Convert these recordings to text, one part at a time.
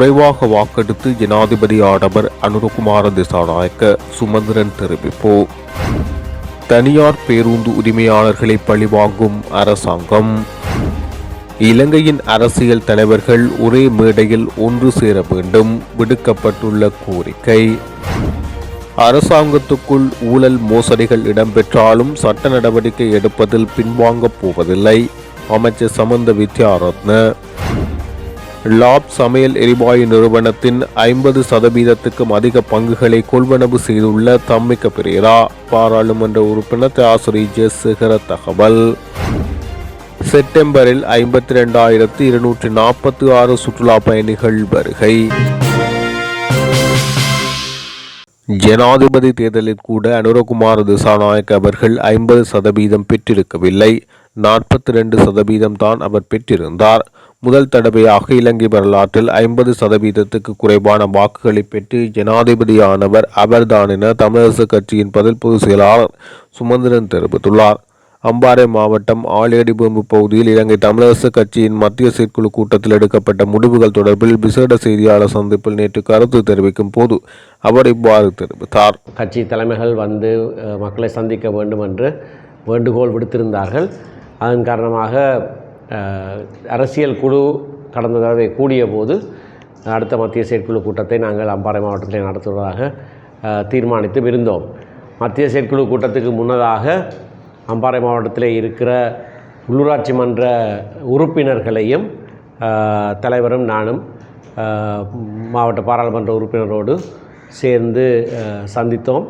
குறைவாக வாக்கெடுத்து ஜனாதிபதி ஆடவர் அனுரகுமார திசாநாயக்க சுமந்திரன் தெரிவிப்பு. தனியார் பேருந்து உரிமையாளர்களை பழிவாங்கும் அரசாங்கம். இலங்கையின் அரசியல் தலைவர்கள் ஒரே மேடையில் ஒன்று சேர வேண்டும் விடுக்கப்பட்டுள்ள கோரிக்கை. அரசாங்கத்துக்குள் ஊழல் மோசடிகள் இடம்பெற்றாலும் சட்ட நடவடிக்கை எடுப்பதில் பின்வாங்கப் போவதில்லை. அமைச்சர் சமந்த வித்யாரத்ன லாப் சமையல் எரிவாயு நிறுவனத்தின் ஐம்பது சதவீதத்துக்கும் அதிக பங்குகளை கொள்வனவு செய்துள்ள தம்மிக்க பெரேரா பாராளுமன்ற உறுப்பினர் தியாசுரி ஜெயசேகர தகவல். செப்டம்பரில் ஐம்பத்தி ரெண்டாயிரத்து இருநூற்றி நாற்பத்தி ஆறு சுற்றுலா பயணிகள் வருகை. ஜனாதிபதி தேர்தலில் கூட அனுரகுமார் திசாநாயக் அவர்கள் ஐம்பது சதவீதம் பெற்றிருக்கவில்லை. நாற்பத்தி ரெண்டு சதவீதம் தான் அவர் பெற்றிருந்தார். முதல் தடவையாக இலங்கை வரலாற்றில் ஐம்பது சதவீதத்துக்கு குறைவான வாக்குகளை பெற்று ஜனாதிபதியானவர் அவர்தான் என தமிழரசு கட்சியின் பதில் பொதுச் செயலாளர் சுமந்திரன் தெரிவித்துள்ளார். அம்பாறை மாவட்டம் ஆலியடிபொம்பு பகுதியில் இலங்கை தமிழரசு கட்சியின் மத்திய செயற்குழு கூட்டத்தில் எடுக்கப்பட்ட முடிவுகள் தொடர்பில் விசேட செய்தியாளர் சந்திப்பில் நேற்று கருத்து தெரிவிக்கும் போது அவர் இவ்வாறு தெரிவித்தார். கட்சி தலைமைகள் வந்து மக்களை சந்திக்க வேண்டும் என்று வேண்டுகோள் விடுத்திருந்தார்கள். அதன் காரணமாக அரசியல் குழு கடந்த தடவை கூடிய போது அடுத்த மத்திய செயற்குழு கூட்டத்தை நாங்கள் அம்பாறை மாவட்டத்தில் நடத்துவதாக தீர்மானித்து இருந்தோம் மத்திய செயற்குழு கூட்டத்துக்கு முன்னதாக அம்பாறை மாவட்டத்தில் இருக்கிற உள்ளூராட்சி மன்ற உறுப்பினர்களையும் தலைவரும் நானும் மாவட்ட பாராளுமன்ற உறுப்பினரோடு சேர்ந்து சந்தித்தோம்.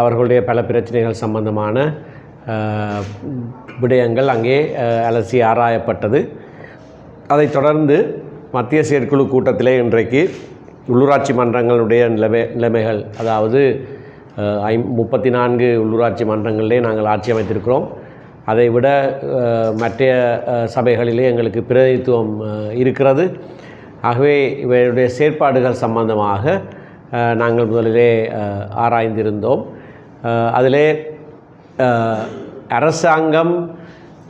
அவர்களுடைய பல பிரச்சனைகள் சம்பந்தமான விடயங்கள் அங்கே அலசி ஆராயப்பட்டது. அதைத் தொடர்ந்து மத்திய செயற்குழு கூட்டத்திலே இன்றைக்கு உள்ளூராட்சி மன்றங்களுடைய நிலைமை நிலைமைகள் அதாவது ஐ முப்பத்தி நான்கு உள்ளூராட்சி மன்றங்களிலே நாங்கள் ஆட்சி அமைத்திருக்கிறோம். அதை விட மற்ற சபைகளிலே எங்களுக்கு பிரதிநிதித்துவம் இருக்கிறது. ஆகவே இவருடைய செயற்பாடுகள் சம்பந்தமாக நாங்கள் முதலிலே ஆராய்ந்திருந்தோம். அதிலே அரசாங்கம்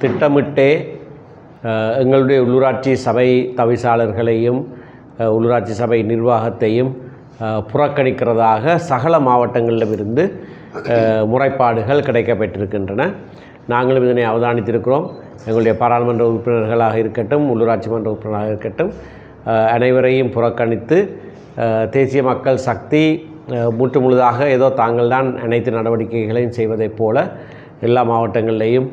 திட்டமிட்டே எங்களுடைய உள்ளூராட்சி சபை தவிசாளர்களையும் உள்ளூராட்சி சபை நிர்வாகத்தையும் புறக்கணிக்கிறதாக சகல மாவட்டங்களிலிருந்து முறைப்பாடுகள் கிடைக்கப்பெற்றிருக்கின்றன. நாங்களும் இதனை அவதானித்திருக்கிறோம். எங்களுடைய பாராளுமன்ற உறுப்பினர்களாக இருக்கட்டும் உள்ளூராட்சி மன்ற உறுப்பினராக இருக்கட்டும் அனைவரையும் புறக்கணித்து தேசிய மக்கள் சக்தி முற்று முழுதாக ஏதோ தாங்கள் தான் அனைத்து நடவடிக்கைகளையும் செய்வதைப் போல எல்லா மாவட்டங்கள்லேயும்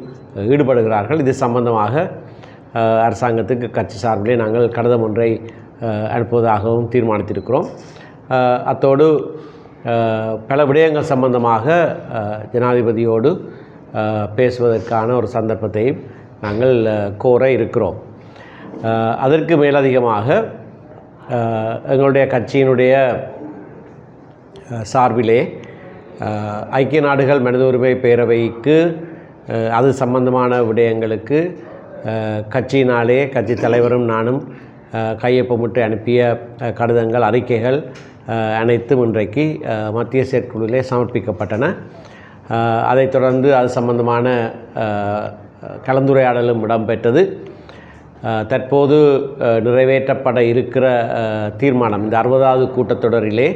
ஈடுபடுகிறார்கள். இது சம்பந்தமாக அரசாங்கத்துக்கு கட்சி சார்பிலே நாங்கள் கடிதம் ஒன்றை அனுப்புவதாகவும் தீர்மானித்திருக்கிறோம். அத்தோடு பல விடயங்கள் சம்பந்தமாக ஜனாதிபதியோடு பேசுவதற்கான ஒரு சந்தர்ப்பத்தையும் நாங்கள் கோர இருக்கிறோம். அதற்கு மேலதிகமாக எங்களுடைய கட்சியினுடைய சார்பிலே ஐக்கிய நாடுகள் மனித உரிமை பேரவைக்கு அது சம்பந்தமான விடயங்களுக்கு கட்சியினாலே கட்சி தலைவரும் நானும் கையொப்பமிட்டு அனுப்பிய கடிதங்கள் அறிக்கைகள் அனைத்தும் இன்றைக்கு மத்திய செயற்குழுவிலே சமர்ப்பிக்கப்பட்டன. அதைத் தொடர்ந்து அது சம்பந்தமான கலந்துரையாடலும் இடம்பெற்றது. தற்போது நிறைவேற்றப்பட இருக்கிற தீர்மானம் இந்த அறுபதாவது கூட்டத்தொடரிலே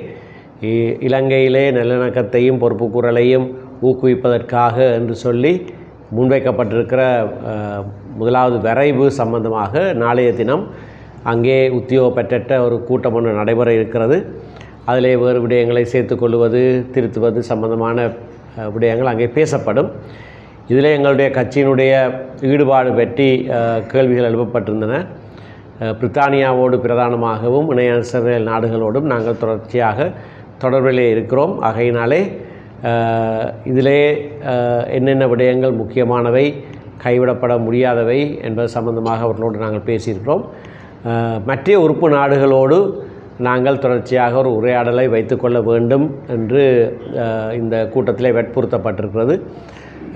இலங்கையிலே நல்லிணக்கத்தையும் பொறுப்புக்கூறலையும் ஊக்குவிப்பதற்காக என்று சொல்லி முன்வைக்கப்பட்டிருக்கிற முதலாவது வரைவு சம்பந்தமாக நாளைய தினம் அங்கே உத்தியோகப்பற்ற ஒரு கூட்டம் ஒன்று நடைபெற இருக்கிறது. அதிலே வேறு விடயங்களை சேர்த்துக்கொள்வது திருத்துவது சம்பந்தமான விடயங்கள் அங்கே பேசப்படும். இதில் எங்களுடைய கட்சியினுடைய ஈடுபாடு பற்றி கேள்விகள் எழுப்பப்பட்டிருந்தன. பிரித்தானியாவோடு பிரதானமாகவும் இணையரசர்கள் நாடுகளோடும் நாங்கள் தொடர்ச்சியாக தொடர்பிலே இருக்கிறோம். ஆகையினாலே இதிலே என்னென்ன விடயங்கள் முக்கியமானவை கைவிடப்பட முடியாதவை என்பது சம்பந்தமாக அவர்களோடு நாங்கள் பேசியிருக்கிறோம். மற்ற உறுப்பு நாடுகளோடு நாங்கள் தொடர்ச்சியாக ஒரு உரையாடலை வைத்துக்கொள்ள வேண்டும் என்று இந்த கூட்டத்திலே வற்புறுத்தப்பட்டிருக்கிறது.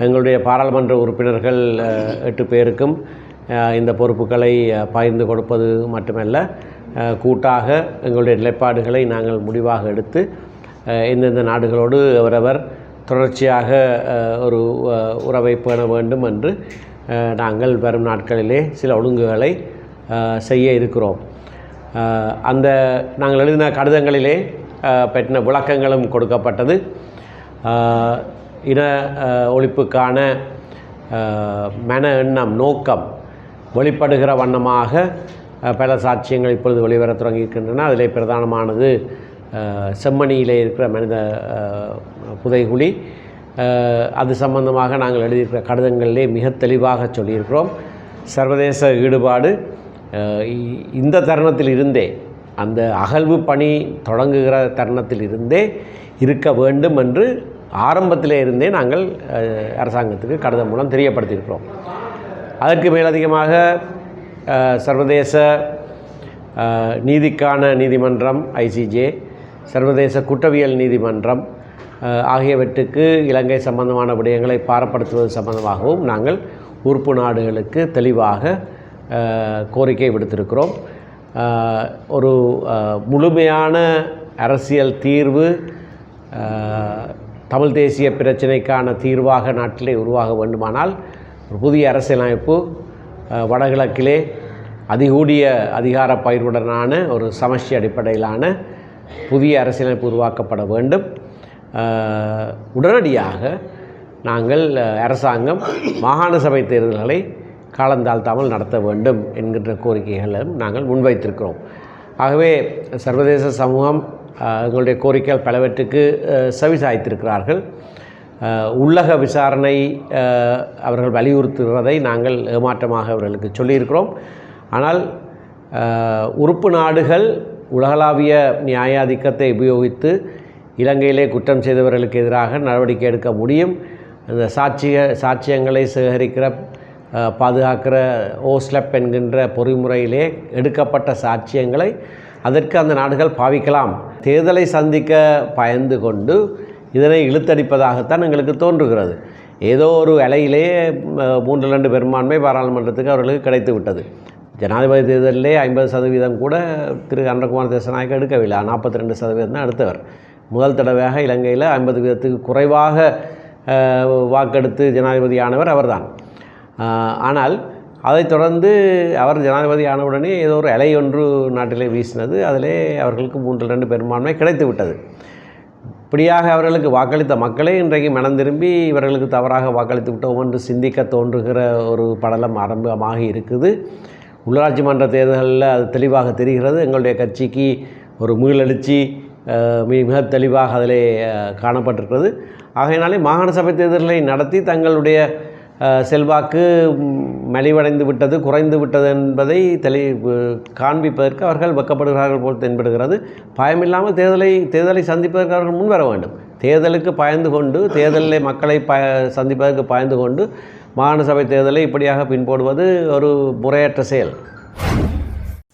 எங்களுடைய பாராளுமன்ற உறுப்பினர்கள் எட்டு பேருக்கும் இந்த பொறுப்புகளை பகிர்ந்து கொடுப்பது மட்டுமல்ல கூட்டாக எங்களுடைய நிலைப்பாடுகளை நாங்கள் முடிவாக எடுத்து எந்தெந்த நாடுகளோடு அவரவர் தொடர்ச்சியாக ஒரு உறவை பேண வேண்டும் என்று நாங்கள் வரும் நாட்களிலே சில ஒழுங்குகளை செய்ய இருக்கிறோம். அந்த நாங்கள் எழுதின கடிதங்களிலே பெற்ற விளக்கங்களும் கொடுக்கப்பட்டது. இன ஒழிப்புக்கான மன எண்ணம் நோக்கம் வெளிப்படுகிற வண்ணமாக பல சாட்சியங்கள் இப்பொழுது வெளிவரத் தொடங்கியிருக்கின்றன. அதிலே பிரதானமானது செம்மணியிலே இருக்கிற மனித புதைகுழி. அது சம்பந்தமாக நாங்கள் எழுதியிருக்கிற கடிதங்களிலே மிக தெளிவாக சொல்லியிருக்கிறோம். சர்வதேச ஈடுபாடு இந்த தருணத்தில் இருந்தே அந்த அகழ்வு பணி தொடங்குகிற தருணத்தில் இருந்தே இருக்க வேண்டும் என்று ஆரம்பத்திலே இருந்தே நாங்கள் அரசாங்கத்துக்கு கடிதம் மூலம் தெரியப்படுத்தியிருக்கிறோம். அதற்கு மேலதிகமாக சர்வதேச நீதிக்கான நீதிமன்றம் ஐசிஜே சர்வதேச குற்றவியல் நீதிமன்றம் ஆகியவற்றுக்கு இலங்கை சம்பந்தமான விடயங்களை பாரப்படுத்துவது சம்பந்தமாகவும் நாங்கள் உறுப்பு நாடுகளுக்கு தெளிவாக கோரிக்கை விடுத்திருக்கிறோம். ஒரு முழுமையான அரசியல் தீர்வு தமிழ் தேசிய பிரச்சினைக்கான தீர்வாக நாட்டிலே உருவாக வேண்டுமானால் ஒரு புதிய அரசியலமைப்பு வடகிழக்கிலே அதிகூடிய அதிகார பயிர்வுடனான ஒரு சமஷ்டி அடிப்படையிலான புதிய அரசியலமைப்பு உருவாக்கப்பட வேண்டும். உடனடியாக நாங்கள் அரசாங்கம் மாகாண சபை தேர்தல்களை காலந்தாழ்த்தாமல் நடத்த வேண்டும் என்கின்ற கோரிக்கைகளும் நாங்கள் முன்வைத்திருக்கிறோம். ஆகவே சர்வதேச சமூகம் எங்களுடைய கோரிக்கைகள் பலவற்றுக்கு அஹ், செவி சாய்த்திருக்கிறார்கள் உள்ளக விசாரணை அவர்கள் வலியுறுத்துகிறதை நாங்கள் ஏமாற்றமாக அவர்களுக்கு சொல்லியிருக்கிறோம். ஆனால் உறுப்பு நாடுகள் உலகளாவிய நியாயாதிக்கத்தை உபயோகித்து இலங்கையிலே குற்றம் செய்தவர்களுக்கு எதிராக நடவடிக்கை எடுக்க முடியும். அந்த சாட்சிய சாட்சியங்களை சேகரிக்கிற பாதுகாக்கிற ஓஸ்லெப் என்கின்ற பொறிமுறையிலே எடுக்கப்பட்ட சாட்சியங்களை அதற்கு அந்த நாடுகள் பாவிக்கலாம். தேர்தலை சந்திக்க பயந்து கொண்டு இதனை இழுத்தடிப்பதாகத்தான் எங்களுக்கு தோன்றுகிறது. ஏதோ ஒரு இலையிலே மூன்று ரெண்டு பெரும்பான்மை பாராளுமன்றத்துக்கு அவர்களுக்கு கிடைத்து விட்டது. ஜனாதிபதி தேர்தலிலே ஐம்பது சதவீதம் கூட திரு. அன்றகுமார் தேசநாயக்க எடுக்கவில்லை. நாற்பத்தி ரெண்டு சதவீதம் தான் எடுத்தவர். முதல் தடவையாக இலங்கையில் ஐம்பது வீதத்துக்கு குறைவாக வாக்கெடுத்து ஜனாதிபதியானவர் அவர்தான். ஆனால் அதைத் தொடர்ந்து அவர் ஜனாதிபதி ஆனவுடனே ஏதோ ஒரு இலை ஒன்று நாட்டிலே வீசினது. அதிலே அவர்களுக்கு மூன்று ரெண்டு பெரும்பான்மை கிடைத்து விட்டது. இப்படியாக அவர்களுக்கு வாக்களித்த மக்களே இன்றைக்கு மனம் திரும்பி இவர்களுக்கு தவறாக வாக்களித்து விட்டோம் என்று சிந்திக்க தோன்றுகிற ஒரு படலம் ஆரம்பமாக இருக்குது. உள்ளாட்சி மன்ற தேர்தல்களில் அது தெளிவாக தெரிகிறது. எங்களுடைய கட்சிக்கு ஒரு மீளெழுச்சி மிக மிக தெளிவாக அதிலே காணப்பட்டிருக்கிறது. ஆகையினாலே மாகாண சபை தேர்தல்களை நடத்தி தங்களுடைய செல்வாக்கு மலிவடைந்து விட்டது குறைந்து விட்டது என்பதை தெளி காண்பிப்பதற்கு அவர்கள் வெக்கப்படுகிறார்கள் போல் தென்படுகிறது. பயமில்லாமல் தேர்தலை தேர்தலை சந்திப்பதற்கு அவர்கள் முன்வர வேண்டும். தேர்தலுக்கு பயந்து கொண்டு தேர்தலில் மக்களை ப சந்திப்பதற்கு பயந்து கொண்டு மாகாண சபை தேர்தலை இப்படியாக பின்போடுவது ஒரு முறையற்ற செயல்.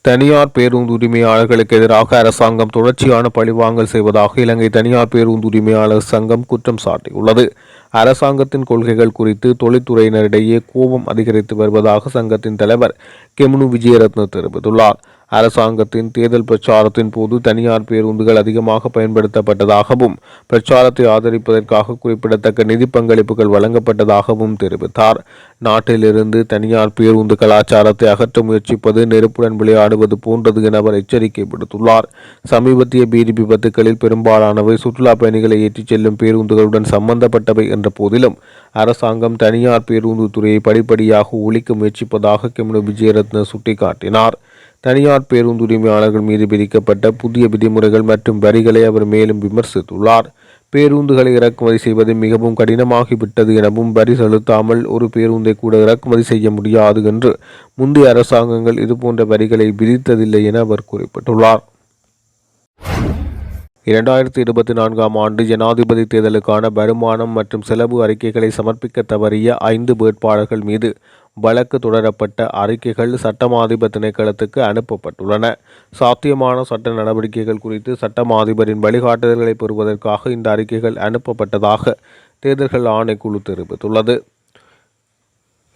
தனியார் பேருந்து உரிமையாளர்களுக்கு எதிராக அரசாங்கம் தொடர்ச்சியான பழிவாங்கல் செய்வதாக இலங்கை தனியார் பேருந்து உரிமையாளர் சங்கம் குற்றம் சாட்டியுள்ளது. அரசாங்கத்தின் கொள்கைகள் குறித்து தொழில்துறையினரிடையே கோபம் அதிகரித்து வருவதாக சங்கத்தின் தலைவர் கெமுனு விஜயரத்ன தெரிவித்துள்ளார். அரசாங்கத்தின் தேர்தல் பிரச்சாரத்தின் போது தனியார் பேருந்துகள் அதிகமாக பயன்படுத்தப்பட்டதாகவும் பிரச்சாரத்தை ஆதரிப்பதற்காக குறிப்பிடத்தக்க நிதி பங்களிப்புகள் வழங்கப்பட்டதாகவும் தெரிவித்தார். நாட்டிலிருந்து தனியார் பேருந்து கலாச்சாரத்தை அகற்ற முயற்சிப்பது நெருப்புடன் விளையாடுவது போன்றது என அவர் எச்சரிக்கை விடுத்துள்ளார். சமீபத்திய பீதி விபத்துகளில் பெரும்பாலானவை சுற்றுலா பயணிகளை ஏற்றிச் செல்லும் பேருந்துகளுடன் சம்பந்தப்பட்டவை என்ற போதிலும் அரசாங்கம் தனியார் பேருந்து துறையை படிப்படியாக ஒழிக்க முயற்சிப்பதாக கெமுனு விஜயரத்ன சுட்டிக்காட்டினார். தனியார் பேருந்து உரிமையாளர்கள் மீது விதிக்கப்பட்ட புதிய விதிமுறைகள் மற்றும் வரிகளை அவர் மேலும் விமர்சித்துள்ளார். பேருந்துகளை இறக்குமதி செய்வது மிகவும் கடினமாகிவிட்டது எனவும் வரி செலுத்தாமல் ஒரு பேருந்தை கூட இறக்குமதி செய்ய முடியாது என்று முந்தைய அரசாங்கங்கள் இதுபோன்ற வரிகளை விதித்ததில்லை என அவர் குறிப்பிட்டுள்ளார். இரண்டாயிரத்தி இருபத்தி நான்காம் ஆண்டு ஜனாதிபதி தேர்தலுக்கான வருமானம் மற்றும் செலவு அறிக்கைகளை சமர்ப்பிக்க தவறிய ஐந்து வேட்பாளர்கள் மீது வழக்கு தொடரப்பட்ட அறிக்கைகள் சட்டமாதிபர் திணைக்களத்துக்கு அனுப்பப்பட்டுள்ளன. சாத்தியமான சட்ட நடவடிக்கைகள் குறித்து சட்டமாதிபரின் வழிகாட்டுதல்களை பெறுவதற்காக இந்த அறிக்கைகள் அனுப்பப்பட்டதாக தேர்தல்கள் ஆணைக்குழு தெரிவித்துள்ளது.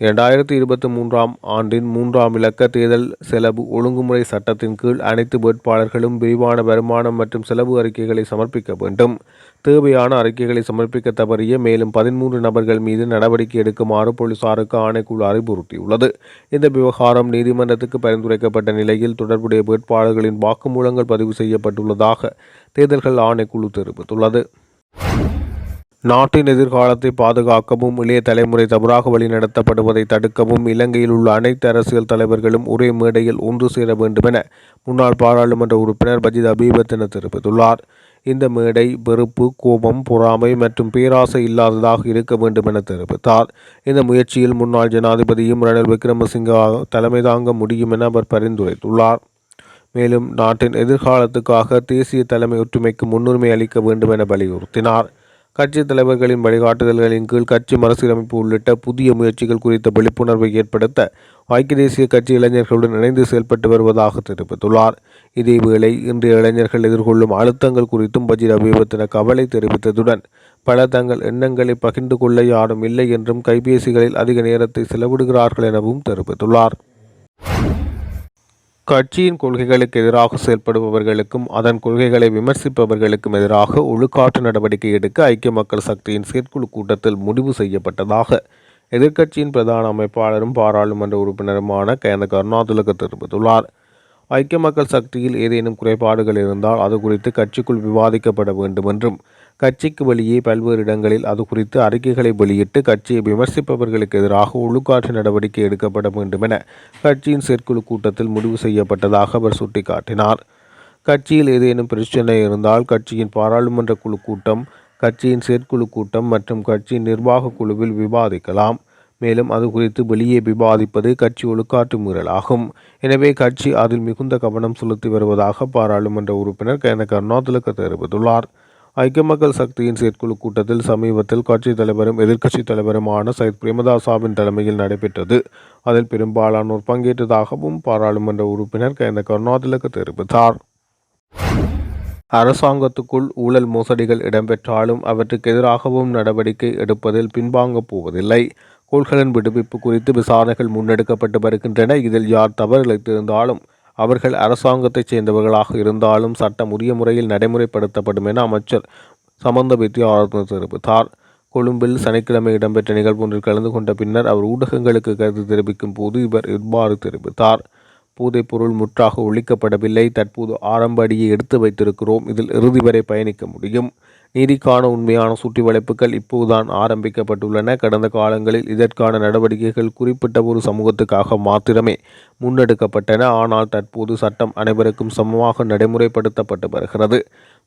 இரண்டாயிரத்தி இருபத்தி மூன்றாம் ஆண்டின் மூன்றாம் இலக்க தேர்தல் செலவு ஒழுங்குமுறை சட்டத்தின் கீழ் அனைத்து வேட்பாளர்களும் விரிவான வருமானம் மற்றும் செலவு அறிக்கைகளை சமர்ப்பிக்க வேண்டும். தேவையான அறிக்கைகளை சமர்ப்பிக்க தவறிய மேலும் பதிமூன்று நபர்கள் மீது நடவடிக்கை எடுக்குமாறு போலீசாருக்கு ஆணைக்குழு அறிவுறுத்தியுள்ளது. இந்த விவகாரம் நீதிமன்றத்துக்கு பரிந்துரைக்கப்பட்ட நிலையில் தொடர்புடைய வேட்பாளர்களின் வாக்குமூலங்கள் பதிவு செய்யப்பட்டுள்ளதாக தேர்தல்கள் ஆணைக்குழு தெரிவித்துள்ளது. நாட்டின் எதிர்காலத்தை பாதுகாக்கவும் இளைய தலைமுறை தவறாக வழிநடத்தப்படுவதை தடுக்கவும் இலங்கையில் உள்ள அனைத்து அரசியல் தலைவர்களும் ஒரே மேடையில் ஒன்று சேர வேண்டுமென முன்னாள் பாராளுமன்ற உறுப்பினர் பஜித் அபீபத்தன தெரிவித்துள்ளார். இந்த மேடை வெறுப்பு கோபம் பொறாமை மற்றும் பேராசை இல்லாததாக இருக்க வேண்டும் என தெரிவித்தார். இந்த முயற்சியில் முன்னாள் ஜனாதிபதியும் ரணில் விக்ரமசிங்க தலைமை தாங்க முடியும் என அவர் பரிந்துரைத்துள்ளார். மேலும் நாட்டின் எதிர்காலத்துக்காக தேசிய தலைமை ஒற்றுமைக்கு முன்னுரிமை அளிக்க வேண்டும் என வலியுறுத்தினார். கட்சி தலைவர்களின் வழிகாட்டுதல்களின் கீழ் கட்சி மறுசீரமைப்பு உள்ளிட்ட புதிய முயற்சிகள் குறித்த விழிப்புணர்வை ஏற்படுத்த ஐக்கிய தேசிய கட்சி இளைஞர்களுடன் இணைந்து செயல்பட்டு வருவதாக தெரிவித்துள்ளார். இதேவேளை இன்றைய இளைஞர்கள் எதிர்கொள்ளும் அழுத்தங்கள் குறித்தும் பஜிர விபத்தின கவலை தெரிவித்ததுடன் பல தங்கள் எண்ணங்களை பகிர்ந்து கொள்ள யாரும் இல்லை என்றும் கைபேசிகளில் அதிக நேரத்தை செலவிடுகிறார்கள் எனவும் தெரிவித்துள்ளார். கட்சியின் கொள்கைகளுக்கு எதிராக செயல்படுபவர்களுக்கும் அதன் கொள்கைகளை விமர்சிப்பவர்களுக்கும் எதிராக ஒழுக்காற்று நடவடிக்கை எடுக்க ஐக்கிய மக்கள் சக்தியின் செயற்குழு கூட்டத்தில் முடிவு செய்யப்பட்டதாக எதிர்க்கட்சியின் பிரதான அமைப்பாளரும் பாராளுமன்ற உறுப்பினருமான கயந்த கருணாதுலக தெரிவித்துள்ளார். ஐக்கிய மக்கள் சக்தியில் ஏதேனும் குறைபாடுகள் இருந்தால் அது குறித்து கட்சிக்குள் விவாதிக்கப்பட வேண்டும் என்றும் கட்சிக்கு வெளியே பல்வேறு இடங்களில் அது குறித்து அறிக்கைகளை வெளியிட்டு கட்சியை விமர்சிப்பவர்களுக்கு எதிராக ஒழுக்காற்று நடவடிக்கை எடுக்கப்பட வேண்டும் என கட்சியின் செயற்குழு கூட்டத்தில் முடிவு செய்யப்பட்டதாக அவர் சுட்டிக்காட்டினார். கட்சியில் ஏதேனும் பிரச்சனை இருந்தால் கட்சியின் பாராளுமன்ற குழு கூட்டம் கட்சியின் செயற்குழு கூட்டம் மற்றும் கட்சியின் நிர்வாக குழுவில் விவாதிக்கலாம். மேலும் அது குறித்து வெளியே விவாதிப்பது கட்சி ஒழுக்காற்று மீறலாகும். எனவே கட்சி அதில் மிகுந்த கவனம் செலுத்தி வருவதாக பாராளுமன்ற உறுப்பினர் கேன கருணாதிலக்க தெரிவித்துள்ளார். ஐக்கிய மக்கள் சக்தியின் செயற்குழு கூட்டத்தில் சமீபத்தில் கட்சித் தலைவரும் எதிர்க்கட்சித் தலைவருமான சைத் பிரேமதாசாவின் தலைமையில் நடைபெற்றது. அதில் பெரும்பாலானோர் பங்கேற்றதாகவும் பாராளுமன்ற உறுப்பினர் கேந்த கருணாதிலக்கு தெரிவித்தார். அரசாங்கத்துக்குள் ஊழல் மோசடிகள் இடம்பெற்றாலும் அவற்றுக்கு எதிராகவும் நடவடிக்கை எடுப்பதில் பின்வாங்கப் போவதில்லை. கொள்கலன் விடுவிப்பு குறித்து விசாரணைகள் முன்னெடுக்கப்பட்டு வருகின்றன. இதில் யார் தவறு இழைத்திருந்தாலும் அவர்கள் அரசாங்கத்தைச் சேர்ந்தவர்களாக இருந்தாலும் சட்டம் உரிய முறையில் நடைமுறைப்படுத்தப்படும் என அமைச்சர் சம்பந்த ஆலோசனை தெரிவித்தார் கொழும்பில் சனிக்கிழமை இடம்பெற்ற நிகழ்வு ஒன்றில் கலந்து கொண்ட பின்னர் அவர் ஊடகங்களுக்கு கருத்து தெரிவிக்கும் போது இவர் இவ்வாறு தெரிவித்தார். போதைப் பொருள் முற்றாக ஒழிக்கப்படவில்லை. தற்போது ஆரம்ப அடியை எடுத்து வைத்திருக்கிறோம். இதில் இறுதி வரை பயணிக்க முடியும். நீதிக்கான உண்மையான சுற்றி வளைப்புகள் இப்போதுதான் ஆரம்பிக்கப்பட்டுள்ளன. கடந்த காலங்களில் இதற்கான நடவடிக்கைகள் குறிப்பிட்ட ஒரு சமூகத்துக்காக மாத்திரமே முன்னெடுக்கப்பட்டன. ஆனால் தற்போது சட்டம் அனைவருக்கும் சமமாக நடைமுறைப்படுத்தப்பட்டு வருகிறது.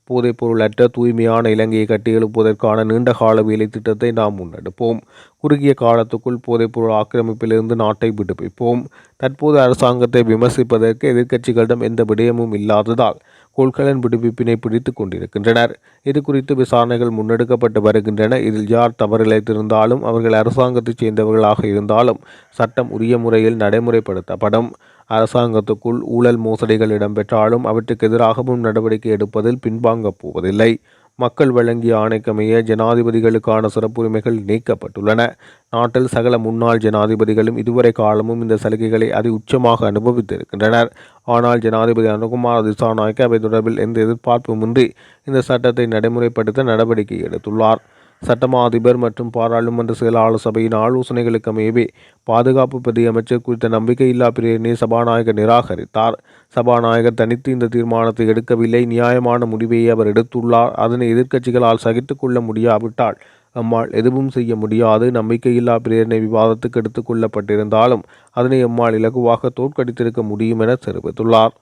போதைப்பொருளற்ற தூய்மையான இலங்கையை கட்டியெழுப்புவதற்கான நீண்டகால வேலை திட்டத்தை நாம் முன்னெடுப்போம். குறுகிய காலத்துக்குள் போதைப்பொருள் ஆக்கிரமிப்பிலிருந்து நாட்டை விடுவிப்போம். தற்போது அரசாங்கத்தை விமர்சிப்பதற்கு எதிர்க்கட்சிகளிடம் எந்த விடயமும் இல்லாததால் கொள்கலன் விடுவிப்பினை பிடித்து கொண்டிருக்கின்றனர். இது குறித்து விசாரணைகள் முன்னெடுக்கப்பட்டு வருகின்றன. இதில் யார் தவறிழைத்திருந்தாலும் அவர்கள் அரசாங்கத்தைச் சேர்ந்தவர்களாக இருந்தாலும் சட்டம் உரிய முறையில் நடைமுறைப்படுத்தப்படும். அரசாங்கத்துக்குள் ஊழல் மோசடிகள் இடம்பெற்றாலும் அவற்றுக்கு எதிராகவும் நடவடிக்கை எடுப்பதில் பின்வாங்கப் போவதில்லை. மக்கள் வழங்கிய ஆணைக்கமைய ஜனாதிபதிகளுக்கான சிறப்புரிமைகள் நீக்கப்பட்டுள்ளன. நாட்டில் சகல முன்னாள் ஜனாதிபதிகளும் இதுவரை காலமும் இந்த சலுகைகளை அதி உச்சமாக அனுபவித்திருக்கின்றனர். ஆனால் ஜனாதிபதி அனுகுமார் திசாநாயக்க அவை தொடர்பில் எந்த எதிர்பார்ப்புமின்றி இந்த சட்டத்தை நடைமுறைப்படுத்த நடவடிக்கை எடுத்துள்ளார். சட்டமா அதிபர் மற்றும் பாராளுமன்ற செயலாளர் சபையின் ஆலோசனைகளுக்கு அமையவே பாதுகாப்பு பிரதி அமைச்சர் குறித்த நம்பிக்கையில்லா பிரேரணை சபாநாயகர் நிராகரித்தார். சபாநாயகர் தனித்து இந்த தீர்மானத்தை எடுக்கவில்லை. நியாயமான முடிவையை அவர் எடுத்துள்ளார். அதனை எதிர்க்கட்சிகளால் சகித்துக் கொள்ள முடியாவிட்டால் அம்மாள் எதுவும் செய்ய முடியாது. நம்பிக்கையில்லா பிரேரணை விவாதத்துக்கு எடுத்துக்கொள்ளப்பட்டிருந்தாலும் அதனை எம்மால் இலகுவாக தோற்கடித்திருக்க முடியும் என தெரிவித்துள்ளார்.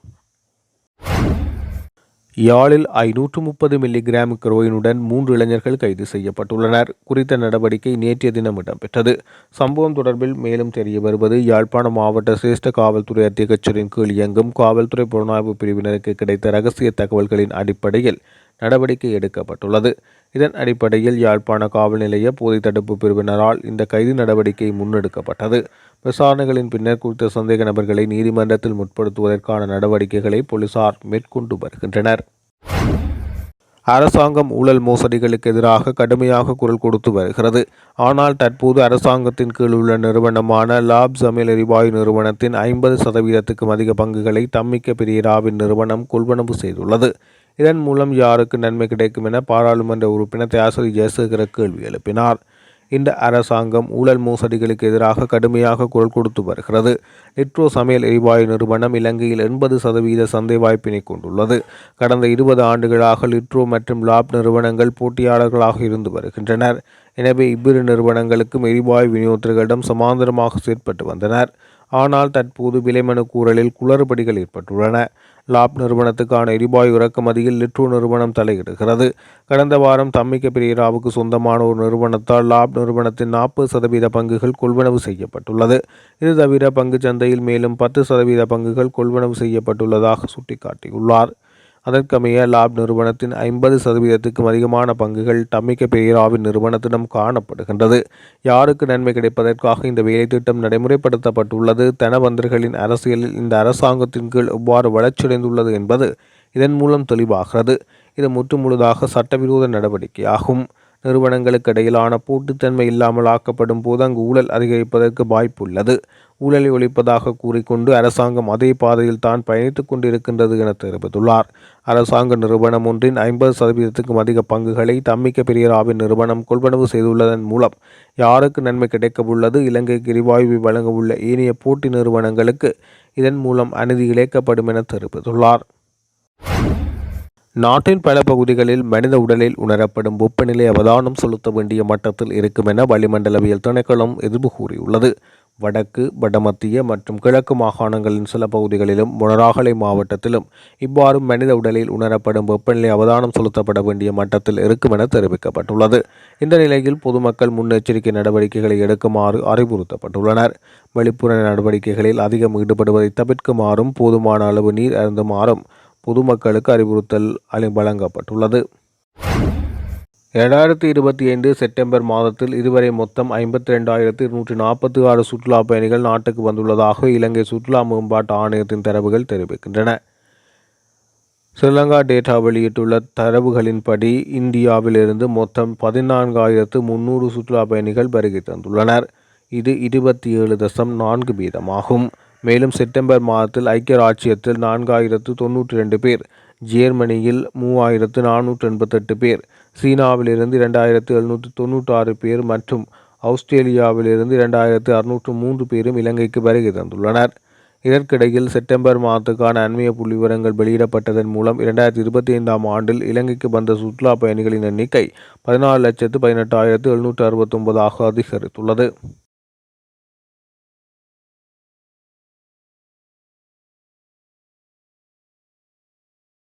யாழில் ஐநூற்று முப்பது மில்லிகிராம் கரோயினுடன் மூன்று இளைஞர்கள் கைது செய்யப்பட்டுள்ளனர். குறித்த நடவடிக்கை நேற்றைய தினம் இடம்பெற்றது. சம்பவம் தொடர்பில் மேலும் தெரிய வருவது யாழ்ப்பாணம் மாவட்ட சிரேஷ்ட காவல்துறை அத்தியட்சரின் கீழ் இயங்கும் காவல்துறை புலனாய்வு பிரிவினருக்கு கிடைத்த ரகசிய தகவல்களின் அடிப்படையில் நடவடிக்கை எடுக்கப்பட்டுள்ளது. இதன் அடிப்படையில் யாழ்ப்பாண காவல் நிலைய போதை தடுப்பு பிரிவினரால் இந்த கைது நடவடிக்கை முன்னெடுக்கப்பட்டது. விசாரணைகளின் பின்னர் குறித்த சந்தேக நபர்களை நீதிமன்றத்தில் முற்படுத்துவதற்கான நடவடிக்கைகளை போலீசார் மேற்கொண்டு வருகின்றனர். அரசாங்கம் ஊழல் மோசடிகளுக்கு எதிராக கடுமையாக குரல் கொடுத்து வருகிறது. ஆனால் தற்போது அரசாங்கத்தின் கீழ் உள்ள நிறுவனமான லாப் சமையல் எரிவாயு நிறுவனத்தின் ஐம்பது சதவீதத்துக்கும் அதிக பங்குகளை தம்மிக்க பெரியராவின் நிறுவனம் கொள்வனவு செய்துள்ளது. இதன் மூலம் யாருக்கு நன்மை கிடைக்கும் என பாராளுமன்ற உறுப்பினர் தியாசரி ஜெயசேகர கேள்வி எழுப்பினார். இந்த அரசாங்கம் ஊழல் மோசடிகளுக்கு எதிராக கடுமையாக குரல் கொடுத்து வருகிறது. லிட்ரோ சமையல் எரிவாயு நிறுவனம் இலங்கையில் எண்பது சதவீத சந்தை வாய்ப்பினை கொண்டுள்ளது. கடந்த இருபது ஆண்டுகளாக லிட்ரோ மற்றும் லாப் நிறுவனங்கள் போட்டியாளர்களாக இருந்து வருகின்றனர். எனவே இவ்விரு நிறுவனங்களுக்கும் எரிவாயு விநியோகத்தர்களிடம் சமாந்தரமாக செயற்பட்டு வந்தனர். ஆனால் தற்போது விலைமனு கூறலில் குளறுபடிகள் ஏற்பட்டுள்ளன. லாப் நிறுவனத்துக்கான எரிவாயு இறக்குமதியில் லிட்ரோ நிறுவனம் தலையிடுகிறது. கடந்த வாரம் தம்மிக்க பிரியராவுக்கு சொந்தமான ஒரு நிறுவனத்தால் லாப் நிறுவனத்தின் நாற்பது சதவீத பங்குகள் கொள்வனவு செய்யப்பட்டுள்ளது. இது தவிர பங்குச் சந்தையில் மேலும் பத்து சதவீத பங்குகள் கொள்வனவு செய்யப்பட்டுள்ளதாக சுட்டிக்காட்டியுள்ளார். அதற்கமைய லாப் நிறுவனத்தின் ஐம்பது சதவீதத்துக்கும் அதிகமான பங்குகள் டமிக்க பெயராவின் நிறுவனத்திடம் காணப்படுகின்றது. யாருக்கு நன்மை கிடைப்பதற்காக இந்த வேலை திட்டம் நடைமுறைப்படுத்தப்பட்டுள்ளது? தனவந்தர்களின் அரசியலில் இந்த அரசாங்கத்தின் கீழ் எவ்வாறு வளர்ச்சியடைந்துள்ளது என்பது இதன் மூலம் தெளிவாகிறது. இது முற்றுமுழுதாக சட்டவிரோத நடவடிக்கையாகும். நிறுவனங்களுக்கு இடையிலான போட்டித்தன்மை இல்லாமல் ஆக்கப்படும் போது அங்கு ஊழல் அதிகரிப்பதற்கு வாய்ப்புள்ளது. ஊழலை ஒழிப்பதாக கூறிக்கொண்டு அரசாங்கம் அதே பாதையில் தான் பயணித்துக் கொண்டிருக்கின்றது என தெரிவித்துள்ளார். அரசாங்க நிறுவனம் ஒன்றின் ஐம்பது சதவீதத்துக்கும் அதிக பங்குகளை தம்மிக்க பெரியராவின் நிறுவனம் கொள்வனவு செய்துள்ளதன் மூலம் யாருக்கு நன்மை கிடைக்கவுள்ளது? இலங்கைக்கு எரிவாயுவை வழங்கவுள்ள ஏனைய போட்டி நிறுவனங்களுக்கு இதன் மூலம் அநீதி இழைக்கப்படும் என தெரிவித்துள்ளார். நாட்டின் பல பகுதிகளில் மனித உடலில் உணரப்படும் வெப்பநிலை அவதானம் செலுத்த வேண்டிய மட்டத்தில் இருக்கும் என வளிமண்டலவியல் திணைக்களம் எதிர்ப்பு கூறியுள்ளது. வடக்கு வடமத்திய மற்றும் கிழக்கு மாகாணங்களின் சில பகுதிகளிலும் மொனராகலை மாவட்டத்திலும் இவ்வாறு மனித உடலில் உணரப்படும் வெப்பநிலை அவதானம் செலுத்தப்பட வேண்டிய மட்டத்தில் இருக்கும் என தெரிவிக்கப்பட்டுள்ளது. இந்த நிலையில் பொதுமக்கள் முன்னெச்சரிக்கை நடவடிக்கைகளை எடுக்குமாறு அறிவுறுத்தப்பட்டுள்ளனர். வெளிப்புற நடவடிக்கைகளில் அதிகம் ஈடுபடுவதை தவிர்க்குமாறும் போதுமான அளவு நீர் அருந்துமாறும் பொதுமக்களுக்கு அறிவுறுத்தல் வழங்கப்பட்டுள்ளது. இரண்டாயிரத்தி இருபத்தி ஐந்து செப்டம்பர் மாதத்தில் இதுவரை மொத்தம் ஐம்பத்தி ரெண்டாயிரத்தி நூற்றி நாற்பத்தி ஆறு சுற்றுலா பயணிகள் நாட்டுக்கு வந்துள்ளதாக இலங்கை சுற்றுலா மேம்பாட்டு ஆணையத்தின் தரவுகள் தெரிவிக்கின்றன. ஸ்ரீலங்கா டேட்டா வெளியிட்டுள்ள தரவுகளின்படி இந்தியாவிலிருந்து மொத்தம் பதினான்காயிரத்து முன்னூறு சுற்றுலா பயணிகள் வருகை தந்துள்ளனர். இது இருபத்தி ஏழு தசம் நான்கு வீதமாகும். மேலும் செப்டம்பர் மாதத்தில் ஐக்கிய ராச்சியத்தில் நான்காயிரத்து தொன்னூற்றி ரெண்டு பேர் ஜெர்மனியில் மூவாயிரத்து நானூற்று எண்பத்தெட்டு பேர் சீனாவிலிருந்து இரண்டாயிரத்து எழுநூற்று தொண்ணூற்றாறு பேர் மற்றும் ஆஸ்திரேலியாவிலிருந்து இரண்டாயிரத்து அறுநூற்று மூன்று பேரும் இலங்கைக்கு வருகை தந்துள்ளனர். இதற்கிடையில் செப்டம்பர் மாதத்துக்கான அண்மைய புள்ளிவிவரங்கள் வெளியிடப்பட்டதன் மூலம் இரண்டாயிரத்தி இருபத்தி ஐந்தாம் ஆண்டில் இலங்கைக்கு வந்த சுற்றுலா பயணிகளின் எண்ணிக்கை பதினாலு லட்சத்து பதினெட்டாயிரத்து எழுநூற்று அறுபத்தொன்பதாக அதிகரித்துள்ளது.